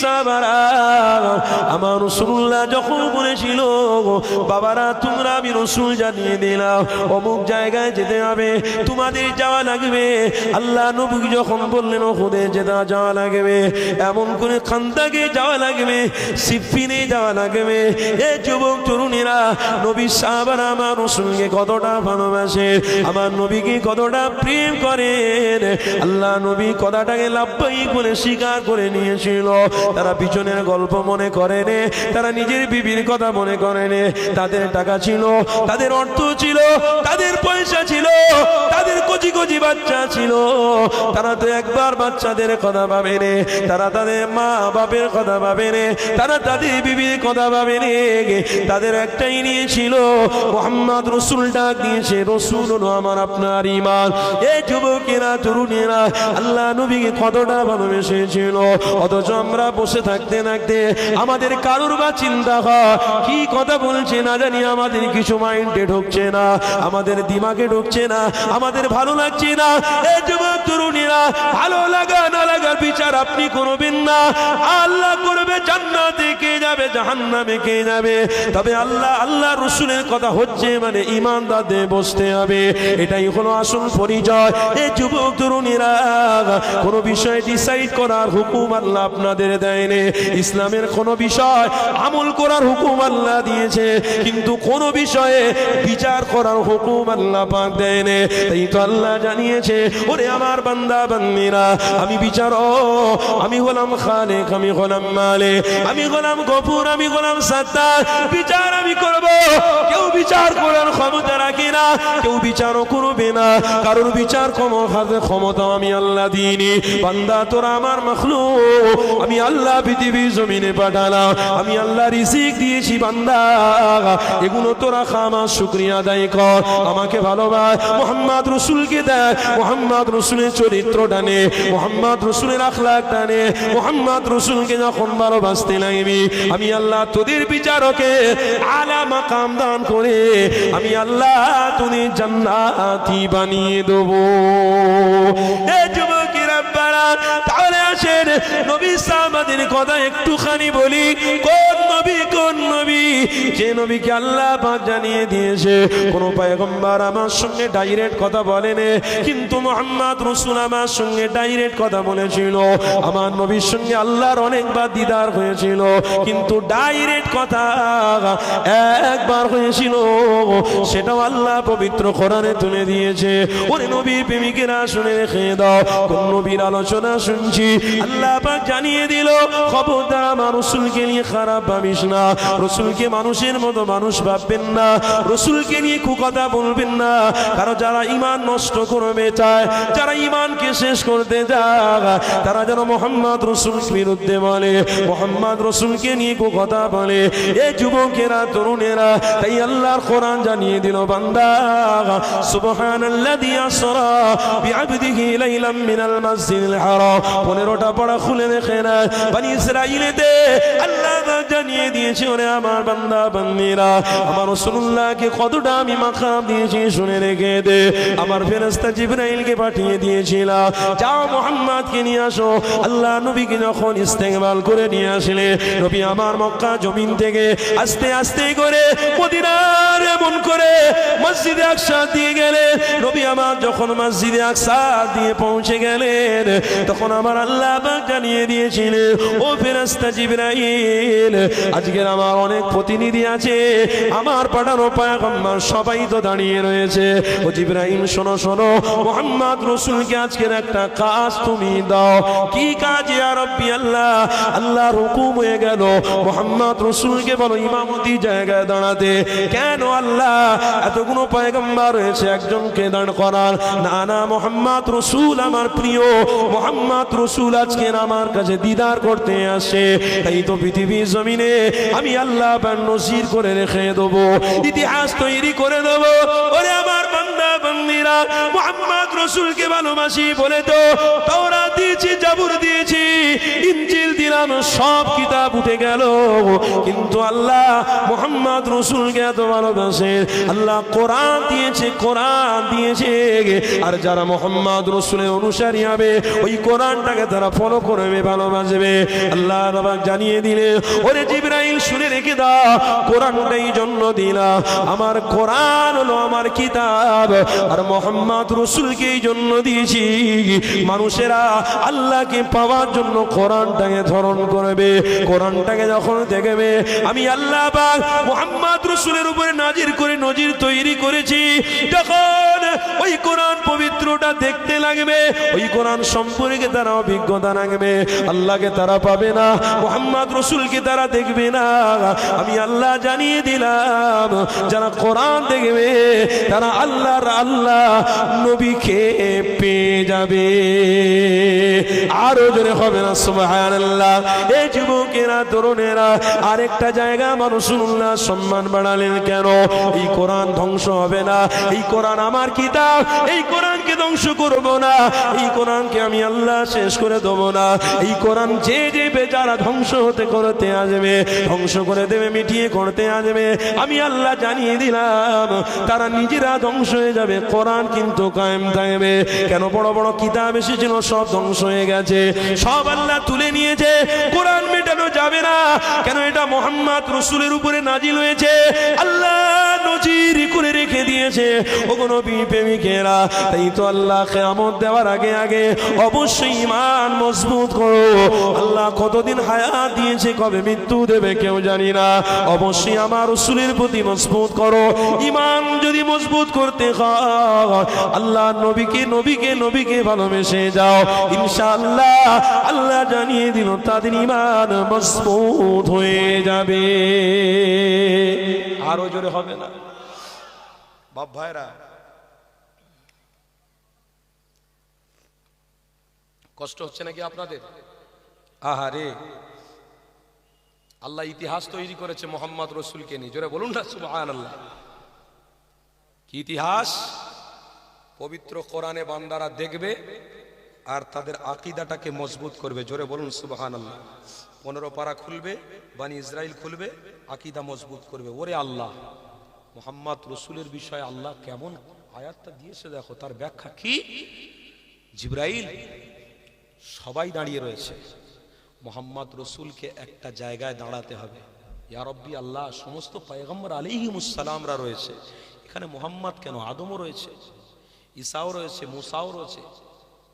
সাহাবারা আমার রসুল্লাহ যখন বলেছিল, বাবারা, তোমরা আমি রসুল জানিয়ে দিলাম, অমুক জায়গায় যেতে হবে, তোমাদের যাওয়া লাগবে। আল্লাহ নবী যখন বললেন ওখানে যেতে যাওয়া লাগবে, এমন করে খান্দাকে যাওয়া লাগবে, সিফিনে যাওয়া লাগবে। এ যুবক তরুণীরা, নবী সাহাবারা আমার রসুলকে কতটা ভালোবাসে, আমার নবীকে কতটা প্রেম করেন। আল্লাহ নবী কথাটাকে লাভবাই করে স্বীকার করে নিয়েছিল। তারা পিছনের গল্প মনে করে নে তারা নিজের বিবির কথা মনে করে নে তাদের টাকা ছিল, তাদের অর্থ ছিল, তাদের পয়সা ছিল, তাদের কচি কচি বাচ্চা ছিল। তারা তো একবার বাচ্চাদের কথা ভাবে নে তারা তাদের মা বাপের কথা ভাবে নে তারা তাদের বিবির কথা ভাবে নে তাদের একটাই নিয়েছিল মোহাম্মদ রসুল ডাক দিয়েছে, রসুল আমার আপনার ইমান এই যুবকেরা, তরুণেরা, আল্লাহ নবীকে কতটা ভালোবেসেছিল। অথচ আমরা বসে থাকতে থাকতে আমাদের কারোর বা চিন্তা হয়? কি কথা বলছে না জানি, আমাদের কিছু মাইন্ডে ঢুকছে না, আমাদের দিমাগে ঢুকছে না, আমাদের ভালো লাগছে না। তরুণীরা, ভালো লাগা না লাগার বিচার আপনি করবেন না। আল্লাহ করবে জান্নাতে কে যাবে, জাহান্নামে কে যাবে? তবে আল্লাহ আল্লাহ রসুলের কথা হচ্ছে মানে ইমানদারদের বসতে হবে। এটাই হলো আসল পরিচয়। এই যুবক তরুণীরা, কোনো বিষয় ডিসাইড করার হুকুম আল্লাহ আপনাদের দেয়নি। ইসলামের কোনো বিষয় আমল করার হুকুম আল্লাহ দিয়েছে, কিন্তু কোন বিষয়ে বিচার করার হুকুম আল্লাহ পাক দেয়নি। এই তো আল্লাহ জানিয়েছে, ওরে আমার বান্দা, বান্দিরা, আমি বিচার আমি হলাম খালেক, আমি হলাম মালে আমি হলাম গফুর, আমি হলাম সাত্তার, বিচার আমি করব। কেউ বিচার করার ক্ষমতা রাখে না, কেউ বিচারও করবে না। কারোর বিচার কম হাতে ক্ষমতা আমি আল্লাহ দিইনি। বান্দা তোরা আমার মখলু আমি আল্লাহ পৃথিবী জমিনে পাঠালাম আমি আল্লাহ রিজিক দিয়েছি, বান্দা। এগুলো তোরা খামা শুক্রিয়া আদায় কর। আমাকে ভালোবাস। মোহাম্মদ রসুলকে দেখ। মোহাম্মদ রসুলের চরিত্র টানে। মোহাম্মদ রসুলের আখলাক টানে। মোহাম্মদ রসুলকে যখন ভালোবাসতে লাগবি, আমি আল্লাহ তোদের বিচারকে আলা মাকাম দান করে, আমি আল্লাহ তোদের জান্নাতি বানিয়ে দেবো। সাহাবাদের কথা একটুখানি বলি কোন যে নবীকে আল্লাহ পাক জানিয়ে দিয়েছে। কোন পয়গম্বর আমার সঙ্গে ডাইরেক্ট কথা বলেন, কিন্তু মোহাম্মদ রসুল আমার সঙ্গে ডাইরেক্ট কথা বলেছিল। আমার নবীর সঙ্গে আল্লাহর অনেকবার দিদার হয়েছিল, কিন্তু ডাইরেক্ট কথা একবার হয়েছিল, সেটাও আল্লাহ পবিত্র কোরআনে তুলে দিয়েছে। ওরে নবী, প্রেমিকেরা শুনে রেখে দাও, কোন নবীর আলোচনা শুনছি? আল্লাহ পাক জানিয়ে দিল, খবরদার আমার রসুলকে নিয়ে খারাপ ভাবিস না। রসুলকে মানুষের মতো মানুষ ভাববেন না। রসুলকে নিয়ে কুকথা বলবেন না। কারণ যারা ইমান নষ্ট করবে চায় যারা ইমানকে শেষ করতে যায়, তারা যেন মোহাম্মদ রসুল বিরুদ্ধে বলে, মোহাম্মদ রসুলকে নিয়ে কুকথা বলে। এই যুবকেরা, তরুণেরা, তাই আল্লাহর কোরআন জানিয়ে দিল, বান্দা, সুবহানাল্লাযী আসরা বিআবদিহি লাইলাম মিনাল মাসজিদিল হারাম। 15টা পড়া খুলে দেখে না বনি ইসরাইলেতে আল্লাহ জানিয়ে দিয়েছে, ওরে আমার বান্দা, বান্দিরা, আমার রাসূলুল্লাহকে কতটা আমি মাকাম দিয়েছি, শুনে রেখে দে। আমার ফেরেশতা জিবরাইলকে পাঠিয়ে দিয়েছিলাম যাও মুহাম্মদকে নিয়ে আসো। আল্লাহ নবীকে যখন ইস্তেকবাল করে নিয়ে আসলে, নবী আমার মক্কা জমিন থেকে আস্তে আস্তে করে মদিনার এমন করে মসজিদে আকসা দিয়ে গেলে নবী আমার যখন মসজিদে আকসা দিয়ে পৌঁছে গেলেন, তখন আমার আল্লাহ জানিয়ে দিয়েছিলেন, ও ফেরেশতা জিবরাইল আজকের আমার অনেক প্রতিনিধি আছে। আমার পাঠানো পায়গম্বর সবাই তো দাঁড়িয়ে রয়েছে। ও জিবরাইল শোনো শোনো। মোহাম্মদ রসুলকে আজকের একটা কাজ তুমি দাও। কি কাজ ইয়া রব্বি আল্লাহ? আল্লাহর হুকুম হয়ে গেল। মোহাম্মদ রসুলকে বলো, ইমামতি জায়গায় দাঁড়াতে। কেন আল্লাহ? এতগুলো পয়গম্বর রয়েছে, একজনকে দাঁড় করার না না, মোহাম্মদ রসুল আমার প্রিয়। মোহাম্মদ রসুল আজকে আমার কাছে দিদার করতে আসে। তাই তো পৃথিবীর জমিনে আমি আল্লাহ পাক নজির করে রেখে দেবো, ইতিহাস তৈরি করে দেবো। ওরে আমার বান্দা, বান্দিরা, মোহাম্মদ রসুলকে ভালোবাসি বলে তো তোরা দিয়েছি, জাবুর দিয়েছি ইঞ্জিল দিলাম, সব কিতাব উঠে গেল। কিন্তু আল্লাহ মোহাম্মদ রসুলকে এত ভালোবাসে, আল্লাহ কোরআন দিয়েছে কোরআন দিয়েছে। আর যারা মোহাম্মদ রসুলের অনুসারী হবে, ওই কোরআনটাকে তারা ফলো করবে, ভালোবাসবে। আল্লাহ জানিয়ে দিলে, ওরে জিব্রাইল শুনে রেখে দাও, কোরআনটাই জন্য দিলা। আমার কোরআন হলো আমার কিতাব, আর মোহাম্মদ রসুলকে এই জন্য দিয়েছি। মানুষেরা আল্লাহকে পাওয়ার জন্য কোরআনটাকে ধরণ করবে, কোরআনটাকে যখন দেখবে, আমি আল্লাহ পাক মোহাম্মদ রসুলের উপরে নাজির করে নজির তৈরি করেছি। যখন ওই কোরআন পবিত্রটা দেখতে লাগবে, ওই কোরআন সম্পর্কে তারা অভিজ্ঞতা রাখবে। আল্লাহকে তারা পাবে না, মোহাম্মদ রসুলকে তারা দেখবে না। আমি আল্লাহ জানিয়ে দিলাম, যারা কোরআন দেখবে, তারা আল্লাহর আল্লাহ নবীকে পেয়ে যাবে। আরও জোরে হবে না, সুবহানাল্লাহ। এই যুবকেরা, তরুণেরা, আরেকটা জায়গা মানুষুল্লাহ সম্মান বাড়ালেন কেন? এই কোরআন ধ্বংস হবে না, এই কোরআন আমার কিতাব এই কোরআনকে ধ্বংস করব না, এই কোরআনকে আমি আল্লাহ শেষ করে দেব না। এই কোরআন যে যে বেচারা ধ্বংস হতে করতে আসবে, ধ্বংস করে দেবে, মিটিয়ে করতে আসবে, আমি আল্লাহ জানিয়ে দিলাম, তারা নিজেরা ধ্বংস হয়ে যাবে, কোরআন কিন্তু কায়েম থাকবে। কেন বড় বড় কিতাব এসেছিল, সব ধ্বংস হয়ে গেছে। সব আল্লাহ তুলে নিয়েছে, কোরআন মেটানো যাবে না। কেন এটা মোহাম্মদ রসুলের উপরে নাজিল হয়েছে? আল্লাহ নজির করে রেখে দিয়েছে। ওগুলো প্রেমিকেরা, তাই তো আল্লাহ কেয়ামত দেওয়ার আগে আগে অবশ্যই ইমান মজবুত করো। আল্লাহ কতদিন হায়াত দিয়েছে, কবে মৃত্যু দেবে কেউ জানি না। অবশ্যই আমার রসুলের প্রতি মজবুত করো। ইমান যদি মজবুত করতে আল্লাহ নবীকে নবীকে নবীকে ভালোবেসে যাও। ইনশাআল্লাহ আল্লাহ জানিয়ে দিল, তাদের ইমান মজবুত হয়ে যাবে। আরও জোরে হবে না? বাপ ভাইরা কষ্ট হচ্ছে নাকি আপনাদের? আহারে। আল্লাহ ইতিহাস তৈরি করেছে মোহাম্মদ রসুলকে নিয়ে। জোরে বলুন না সুবহান আল্লাহ কি ইতিহাস? পবিত্র কোরআনে বান্দারা দেখবে আর তাদের আকিদাটাকে মজবুত করবে। জোরে বলুন সুবহান আল্লাহ পনেরো পারা খুলবে বানি ইসরায়েল খুলবে আকিদা মজবুত করবে। ওরে আল্লাহ মোহাম্মদ রসুলের বিষয়ে আল্লাহ কেমন আয়াতটা দিয়েছে দেখো। তার ব্যাখ্যা কি? জিব্রাইল সবাই দাঁড়িয়ে রয়েছে। মোহাম্মদ রসুলকে একটা জায়গায় দাঁড়াতে হবে। ইয়ারব্বি আল্লাহ, সমস্ত পয়গম্বর আলিহিমুসালামরা রয়েছে। এখানে মোহাম্মদ কেন? আদমও রয়েছে ইসাও রয়েছে, মুসাও রয়েছে।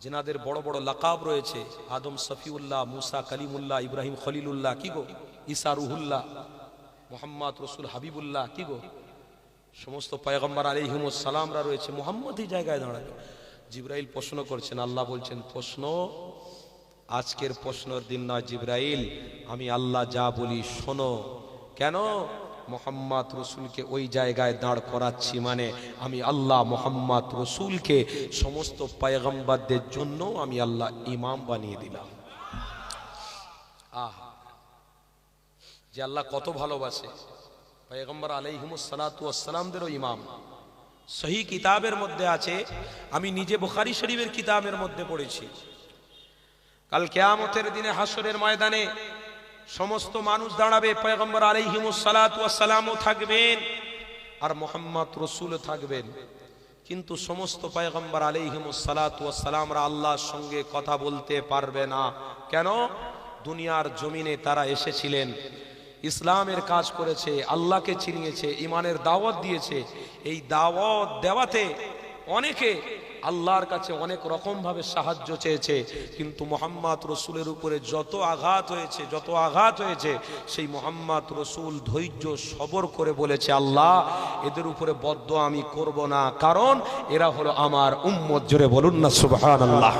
যেনাদের বড় বড় লাকাব রয়েছে, আদম সফিউল্লাহ মুসা কালিমুল্লাহ, ইব্রাহিম খলিলুল্লাহ, কি গো? ইসা রুহুল্লাহ, মোহাম্মদ রসুল হাবিবুল্লাহ, কি গো? সমস্ত পয়গম্বর আলিহিমুসালামরা রয়েছে। মোহাম্মদ এই জায়গায় দাঁড়াবে জিব্রাইল প্রশ্ন করছেন, আল্লাহ বলছেন, প্রশ্ন আজকের প্রশ্নের দিন নয় জিব্রাইল, আমি আল্লাহ যা বলি শোনো। কেন? মোহাম্মদ রসুলকে ওই জায়গায় দাঁড় করাচ্ছি মানে আমি আল্লাহ মোহাম্মদ রসুলকে সমস্ত পয়গম্বরদের জন্য আমি আল্লাহ ইমাম বানিয়ে দিলাম। আহা। যে আল্লাহ কত ভালোবাসে। পয়গম্বর আলাইহিমুস সালাতু আসসালামদেরও ইমাম। সহি কিতাবের মধ্যে আছে, আমি নিজে বুখারি শরীফের কিতাবের মধ্যে পড়েছি। কাল কেয়ামতের দিনে হাসরের ময়দানে সমস্ত মানুষ দাঁড়াবে, পয়গম্বর আলাইহিমুস সালাতু আসসালামও থাকবেন আর মোহাম্মদ রসুল থাকবেন। কিন্তু সমস্ত পয়গম্বর আলাইহিমুস সালাতু আসসালামরা আল্লাহর সঙ্গে কথা বলতে পারবে না। কেন? দুনিয়ার জমিনে তারা এসেছিলেন, ইসলামের কাজ করেছে, আল্লাহকে চিনিয়েছে ইমানের দাওয়াত দিয়েছে। এই দাওয়াত দেওয়াতে অনেকে আল্লাহর কাছে অনেক রকমভাবে সাহায্য চেয়েছে, কিন্তু মোহাম্মদ রসুলের উপরে যত আঘাত হয়েছে, যত আঘাত হয়েছে, সেই মোহাম্মদ রসুল ধৈর্য সবর করে বলেছে, আল্লাহ, এদের উপরে বদ্ধ আমি করব না। কারণ এরা হলো আমার উম্মত। জোরে বলুন না সুবাহ আল্লাহ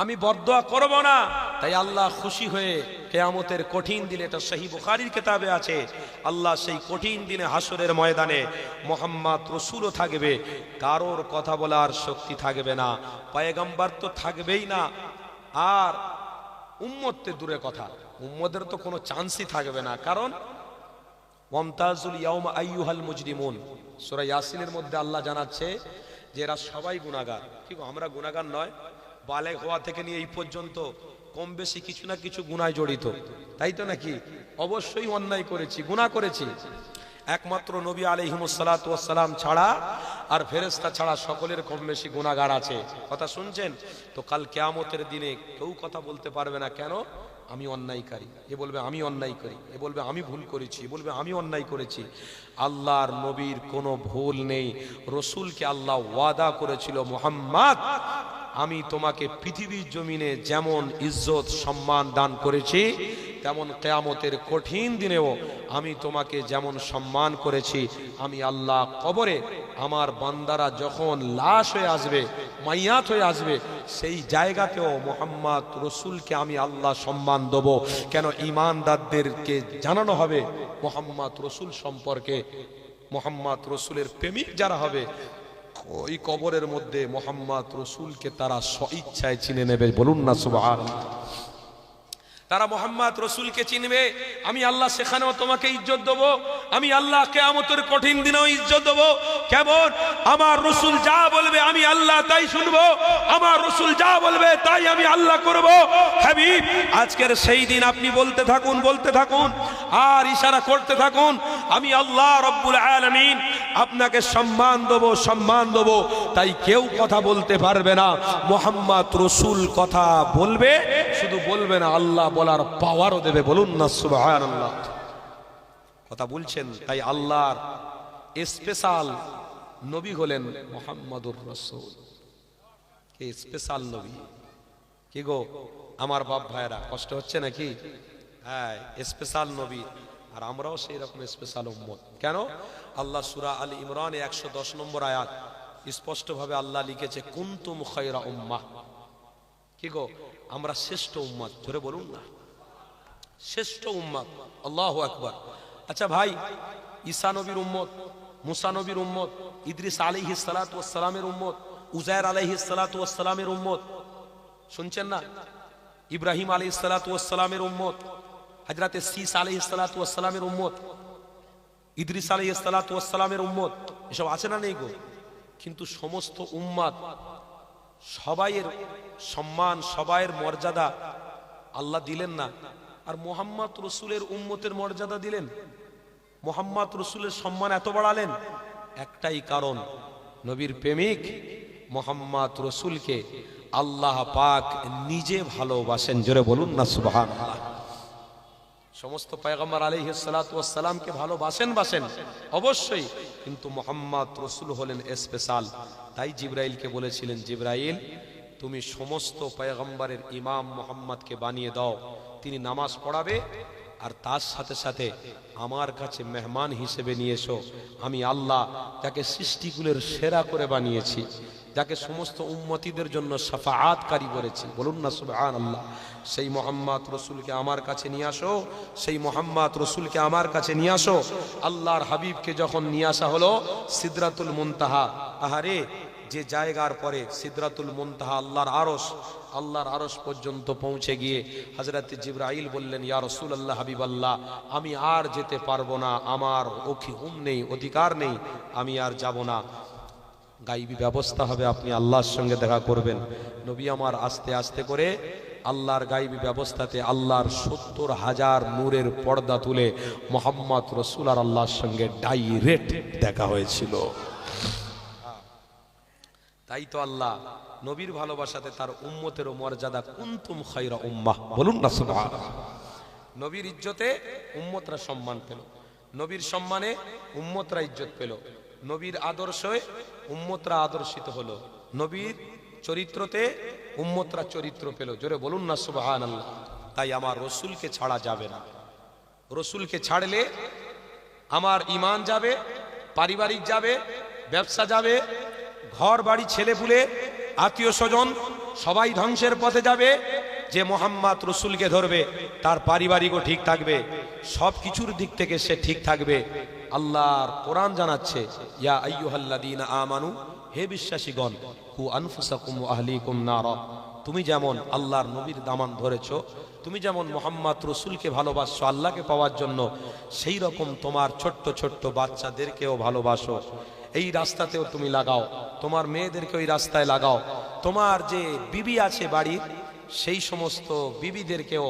আমি বরদোয়া করব না। তাই আল্লাহ খুশি হয়ে কেয়ামতের কঠিন দিনে এটা সহি বুখারির কেতাবে আছে। আল্লাহ সেই কঠিন দিনে হাসরের ময়দানে মোহাম্মদ রসুলও থাকবে। কারোর কথা বলার শক্তি থাকবে না। পায়গাম্বার তো থাকবেই না। আর উম্মতের দূরে কথা। উম্মদের তো কোনো চান্সই থাকবে না। কারণ মমতাজুল ইয়াউম আইয়ুহাল মুজরিমুন। সূরা ইয়াসিনের মধ্যে আল্লাহ জানাচ্ছে যে এরা সবাই গুনাহগার। কি গো, আমরা গুনাহগার নয়। বালেক হওয়া থেকে নিয়ে এই পর্যন্ত কম বেশি কিছু না কিছু গুনায় জড়িত। তাই তো নাকি? অবশ্যই অন্যায় করেছি, গুনাহ করেছি। একমাত্র নবী আলহিমসালাম ছাড়া আর ফেরেস্তা ছাড়া সকলের কম বেশি গুণাগার আছে। কথা শুনছেন? তো কাল কেয়ামতের দিনে কেউ কথা বলতে পারবে না, কেন? আমি অন্যায়কারী। এ বলবে, আমি অন্যায় করি। এ বলবে, আমি ভুল করেছি। বলবে, আমি অন্যায় করেছি। আল্লাহর নবীর কোনো ভুল নেই। রসুলকে আল্লাহ ওয়াদা করেছিল মোহাম্মদ আমি তোমাকে পৃথিবীর জমিনে যেমন ইজ্জত, সম্মান দান করেছি, তেমন কেয়ামতের কঠিন দিনেও আমি তোমাকে যেমন সম্মান করেছি, আমি আল্লাহ কবরে আমার বান্দারা যখন লাশ হয়ে আসবে, মাইয়াত হয়ে আসবে, সেই জায়গাতেও মোহাম্মদ রসুলকে আমি আল্লাহ সম্মান দেব। কেন ইমানদারদেরকে জানানো হবে মোহাম্মদ রসুল সম্পর্কে? মোহাম্মদ রসুলের প্রেমিক যারা হবে ওই কবরের মধ্যে মোহাম্মদ রসুলকে তারা স্বইচ্ছায় চিনে নেবে। বলুন না সুবাহ তারা মোহাম্মদ রসুলকে চিনবে, আমি আল্লাহ সেখানেও তোমাকে ইজ্জত দেবো, আমি আল্লাহ কে কেয়ামতের কঠিন দিনেও ইজ্জত দেবো। কেমন আমার রসুল যা বলবে আমি আল্লাহ তাই শুনব, আমার রসুল যা বলবে তাই আমি আল্লাহ করব। হাবিব, আজকের সেই দিন আপনি বলতে থাকুন বলতে থাকুন, আর ইশারা করতে থাকুন, আমি আল্লাহ রব্বুল আলমিন আপনাকে সম্মান দেবো সম্মান দেবো। তাই কেউ কথা বলতে পারবে না। মোহাম্মদ রসুল কথা বলবে, শুধু বলবে না, আল্লাহ বলার পাওয়ারও দেবে। বলুন না আল্লাহ কথা বলছেন, তাই আল্লাহর স্পেশাল নবী হলেন মোহাম্মদুর রসুল। কে স্পেশাল নবী? কি গো? আমার বাপ ভাইরা কষ্ট হচ্ছে নাকি? হ্যাঁ স্পেশাল নবী। আর আমরাও সেই রকম স্পেশাল উম্মত। কেন? আল্লাহ সুরা আলী ইমরান একশো দশ নম্বর আয়াত স্পষ্টভাবে আল্লাহ লিখেছে, কুন্তুম খয়রা উম্মা। কি গো? আমরা শ্রেষ্ঠ উম্মত। ধরে বলুন না। শ্রেষ্ঠ উম্মত। আল্লাহ আকবার। আচ্ছা ভাই, ঈসা নবীর উম্মত, মুসা নবীর উম্মত, ইদ্রিস আলাইহি সালামের উম্মত উজায়ের আলাইহি সালামের উম্মত। শুনছেন না? ইব্রাহিম আলাইহিস সালামের উম্মত হজরতে সিস আলাইহিস সালামের উম্মত। ইদ্রিস আলাইহিস সালামের উম্মত। এসব আছে না নেই গো? কিন্তু সমস্ত উম্মাদ, সবাইয়ের সম্মান, সবাইয়ের মর্যাদা আল্লাহ দিলেন না। আর মোহাম্মদ রসুলের উম্মতের মর্যাদা দিলেন? মোহাম্মদ রসুলের সম্মান এত বাড়ালেন? একটাই কারণ, নবীর প্রেমিক মোহাম্মদ রসুলকে আল্লাহ পাক নিজে ভালোবাসেন। জোরে বলুন না সুবাহান সমস্ত পয়গম্বর আলহিসালামকে ভালোবাসেন, বাসেন? অবশ্যই। কিন্তু মোহাম্মদ রসুল হলেন স্পেশাল তাই জিব্রাইলকে বলেছিলেন, জিব্রাইল, তুমি সমস্ত পয়গম্বরের ইমাম মোহাম্মদকে বানিয়ে দাও। তিনি নামাজ পড়াবে আর তার সাথে সাথে আমার কাছে মেহমান হিসেবে নিয়ে এসো। আমি আল্লাহ তাকে সৃষ্টিগুলোর সেরা করে বানিয়েছি। যাকে সমস্ত উম্মতিদের জন্য সাফাআতকারী করেছি বলুন না সুবহান আল্লাহ সেই মোহাম্মদ রসুলকে আমার কাছে নিয়ে আসো, সেই মোহাম্মদ রসুলকে আমার কাছে নিয়ে আসো। আল্লাহর হাবিবকে যখন নিয়ে আসা হলো, সিদরাতুল মুনতাহা। আহারে, যে জায়গার পরে সিদরাতুল মুনতাহা আল্লাহর আরস আল্লাহর আরস পর্যন্ত পৌঁছে গিয়ে হজরত জিব্রাইল বললেন, ইয়া রসুল আল্লাহ হাবিব আল্লাহ আমি আর যেতে পারব না, আমার ওখি হুম নেই, অধিকার নেই, আমি আর যাব না। গাইবি ব্যবস্থা হবে, আপনি আল্লাহর সঙ্গে দেখা করবেন। নবী আমার আস্তে আস্তে করে আল্লাহর গাইবি ব্যবস্থাতে আল্লাহর সত্তর হাজার নূরের পর্দা তুলে মোহাম্মদ রসুল আর আল্লাহর সঙ্গে ডাইরেক্ট দেখা হয়েছিল। তাই তো আল্লাহ নবীর ভালোবাসাতে তার উম্মতেরও মর্যাদা কুন্তুম খাইরা উম্মাহ, বলুন না সুবহান নবীর ইজ্জতে উম্মতরা সম্মান পেল, নবীর সম্মানে উম্মতরা ইজ্জত পেল। নবীর আদর্শে উম্মতরা আদর্শিত হলো। নবীর চরিত্রতে উম্মতরা চরিত্র পেল। জোরে বলুন না সুবহান আল্লাহ তাই আমার রসুলকে ছাড়া যাবে না। রসুলকে ছাড়লে আমার ইমান যাবে, পারিবারিক যাবে, ব্যবসা যাবে, ঘর, বাড়ি ছেলে পুলে আত্মীয় স্বজন সবাই ধ্বংসের পথে যাবে। যে মোহাম্মদ রসুলকে ধরবে, তার পারিবারিকও ঠিক থাকবে সব কিছুর দিক থেকে সে ঠিক থাকবে। আল্লাহর কোরআন জানাচ্ছে, ইয়া আইয়ুহাল্লাযীনা আমানু, হে বিশ্বাসীগণ, কু আনফুসাকুম আহলিকুম নারা। তুমি যেমন আল্লাহর নবীর দামান ধরেছো, তুমি যেমন মোহাম্মদ রসুলকে ভালোবাসছো, আল্লাহকে পাওয়ার জন্য, সেই রকম তোমার ছোট্ট ছোট্ট বাচ্চাদেরকেও ভালোবাসো। এই রাস্তাতেও তুমি লাগাও, তোমার মেয়েদেরকে ওই রাস্তায় লাগাও। তোমার যে বিবি আছে বাড়ির, সেই সমস্ত বিবিদেরকেও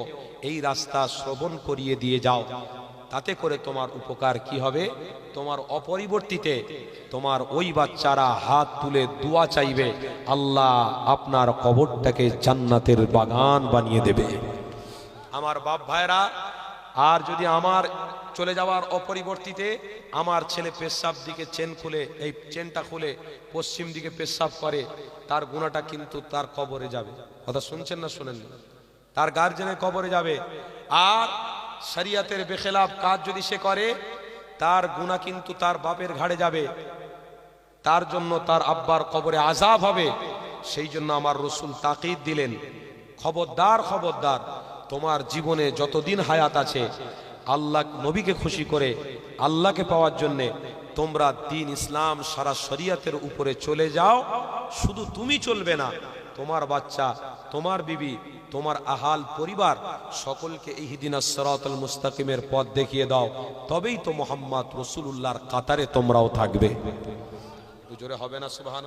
এই রাস্তা শ্রবণ করিয়ে দিয়ে যাও। তাতে করে তোমার উপকার কি হবে? তোমার অপরিবর্তিতে তোমার ওই বাচ্চারা হাত তুলে দোয়া চাইবে, আল্লাহ আপনার কবরটাকে জান্নাতের বাগান বানিয়ে দেবে। আমার বাপ ভাইরা আর যদি আমার চলে যাওয়ার অপরিবর্তিতে আমার ছেলে পেশাব দিকে চেন খুলে, এই চেনটা খুলে পশ্চিম দিকে পেশাব করে, তার গুণাটা কিন্তু তার কবরে যাবে। কথা শুনছেন না শুনেন তার গার্জেনের কবরে যাবে। আর শরিয়াতের বেখেলাফ কাজ যদি সে করে, তার গুণা কিন্তু তার বাপের ঘাড়ে যাবে। তার জন্য তার আব্বার কবরে আজাব হবে। সেই জন্য আমার রসুল তাকিদ দিলেন, খবরদার খবরদার, তোমার জীবনে যতদিন হায়াত আছে, আল্লাহ নবীকে খুশি করে, আল্লাহকে পাওয়ার জন্যে তোমরা দিন ইসলাম সারা শরিয়াতের উপরে চলে যাও। শুধু তুমি চলবে না, তোমার বাচ্চা, তোমার বিবি তোমার আহাল পরিবার সকলকে এই দিন সরাতল মুস্তাকিমের পথ দেখিয়ে দাও। তবেই তো মোহাম্মদ রসুল্লাহর কাতারে তোমরাও থাকবে। জোরে হবে না সুবাহান